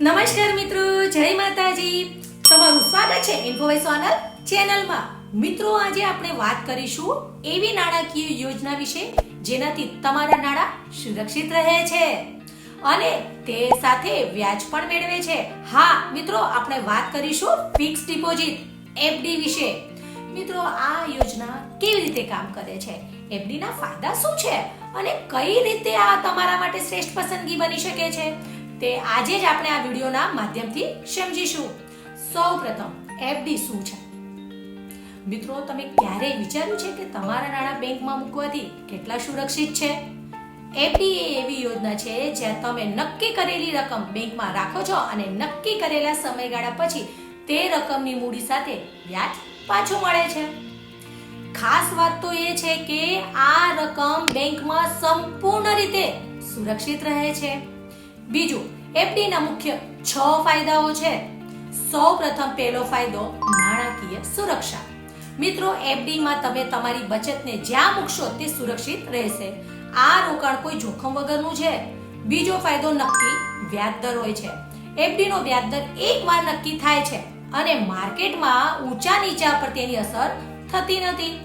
નમસ્કાર મિત્રો, જય માતાજી. તમારું સ્વાગત છે ઇન્ફોવાઇસ ઓનર ચેનલમાં. મિત્રો, આજે આપણે વાત કરીશું એવી નાણાકીય યોજના વિશે જેનાથી તમારા નાણાં સુરક્ષિત રહે છે અને તે સાથે વ્યાજ પણ મેળવે છે. હા, મિત્રો, આપણે વાત કરીશું ફિક્સ ડિપોઝિટ એફડી વિશે. મિત્રો, આ યોજના કેવી રીતે કામ કરે છે? એફડી ના ફાયદા શું છે? અને કઈ રીતે આ તમારા માટે શ્રેષ્ઠ પસંદગી બની શકે છે? તે આજે જ આપણે આ વિડીયોના માધ્યમથી સમજીશું. સૌપ્રથમ એફડી શું છે? મિત્રો, તમે ક્યારેય વિચાર્યું છે કે તમારા નાણાં બેંકમાં મૂકવાથી કેટલા સુરક્ષિત છે? એફડી એ એવી યોજના છે જ્યાં તમે નક્કી કરેલી રકમ બેંકમાં રાખો છો અને નક્કી કરેલા સમયગાળા પછી તે રકમની મૂડી સાથે વ્યાજ પાછું મળે છે. ખાસ વાત તો એ છે કે આ રકમ બેંકમાં સંપૂર્ણ રીતે સુરક્ષિત રહે છે. બીજું એફડી ના મુખ્ય છ ફાયદાઓ છે. સૌ પ્રથમ પહેલો ફાયદો, નાણાકીય સુરક્ષા. મિત્રો, એફડીમાં તમે તમારી બચતને જ્યાં મૂકશો તે સુરક્ષિત રહેશે. આ રોકાણ કોઈ જોખમ વગરનું છે. બીજો ફાયદો, નક્કી વ્યાજદર હોય છે. એફડી નો વ્યાજ દર એકવાર નક્કી થાય છે અને માર્કેટમાં ઊંચા નીચા પર તેની અસર થતી નથી.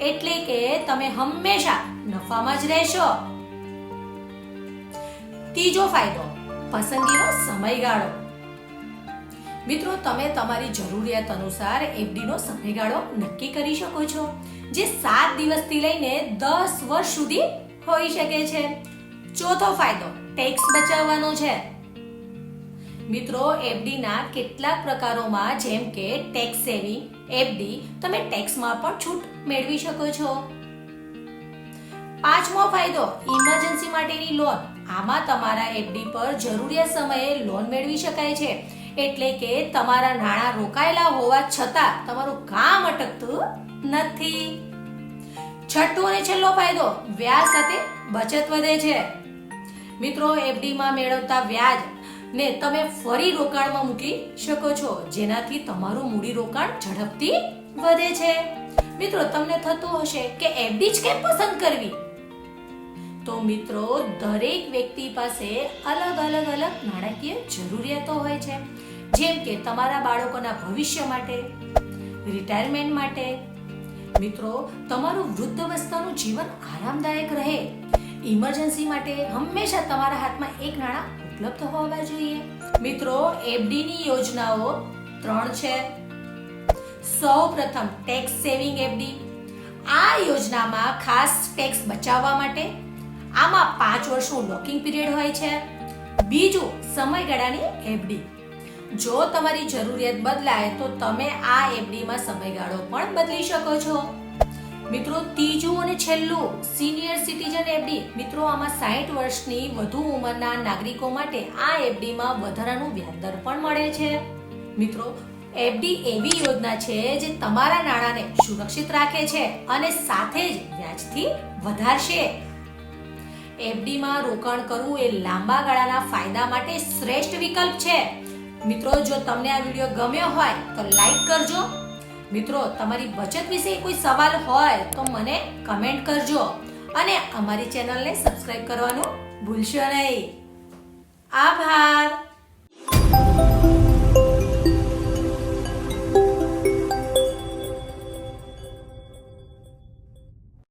એટલે કે તમે હંમેશા નફામાં જ રહેશો. ત્રીજો ફાયદો પસંદગીનો સમયગાળો. મિત્રો, તમે તમારી જરૂરિયાત અનુસાર એફડીનો સમયગાળો નક્કી કરી શકો છો, જે સાત દિવસથી લઈને દસ વર્ષ સુધી હોઈ શકે છે. ચોથો ફાયદો ટેક્સ બચાવવાનો છે. મિત્રો, એફડીના કેટલાક પ્રકારોમાં જેમ કે ટેક્સ સેવિંગ એફડી, તમે ટેક્સમાં પણ છૂટ મેળવી શકો છો. પાંચમો ફાયદો ઇમરજન્સી માટેની લોન આમાં તમારા એફડી પર જરૂરિયાત સમયે લોન મેળવી શકાય છે. એટલે કે તમારા નાણાં રોકાયેલા હોવા છતાં તમારું કામ અટકતું નથી. છઠ્ઠો અને છેલ્લો ફાયદો, વ્યાજ સાથે બચત વધે છે. મિત્રો એફડી માં મેળવતા વ્યાજ ને તમે ફરી રોકાણમાં મૂકી શકો છો, જેનાથી તમારું મૂડી રોકાણ ઝડપથી વધે છે. મિત્રો, તમને થતું હશે કે એફડી જ કેમ પસંદ કરવી? તો મિત્રો, દરેક વ્યક્તિ પાસે અલગ અલગ અલગ નાણાકીય જરૂરિયાતો હોય છે. જેમ કે તમારા બાળકોના ભવિષ્ય માટે રિટાયરમેન્ટ માટે. મિત્રો, તમારું વૃદ્ધાવસ્થાનું જીવન આરામદાયક રહે. ઇમરજન્સી માટે હંમેશા તમારા હાથમાં એક નાણાં ઉપલબ્ધ હોવા જોઈએ. મિત્રો એફડીની યોજનાઓ ત્રણ છે. સૌ પ્રથમ ટેક્સ સેવિંગ એફડી આ યોજનામાં ખાસ ટેક્સ બચાવવા માટે આમાં પાંચ વર્ષનું લોકિંગ પીરિયડ હોય છે. બીજું, સમયગાળાની એફડી જો તમારી જરૂરિયાત બદલાય તો તમે આ એફડીમાં સમયગાળો પણ બદલી શકો છો. મિત્રો, ત્રીજું અને છેલ્લું સિનિયર સિટીઝન એફડી મિત્રો, આમાં સાઠ વર્ષની વધુ ઉંમરના નાગરિકો માટે આ એફડીમાં વધારાનું વ્યાજદર પણ મળે છે. મિત્રો એફડી એવી યોજના છે જે તમારા નાણાંને સુરક્ષિત રાખે છે અને સાથે જ વ્યાજથી વધારશે. એફડી માં રોકાણ કરવું એ લાંબા ગાળાના ફાયદા માટે શ્રેષ્ઠ વિકલ્પ છે. મિત્રો, જો તમને આ વીડિયો ગમ્યો હોય, તો લાઈક કરજો. મિત્રો, તમારી બચત વિશે કોઈ સવાલ હોય, તો મને કમેન્ટ કરજો. અને અમારી ચેનલને સબસ્ક્રાઇબ કરવાનું ભૂલશો નહીં. આભાર.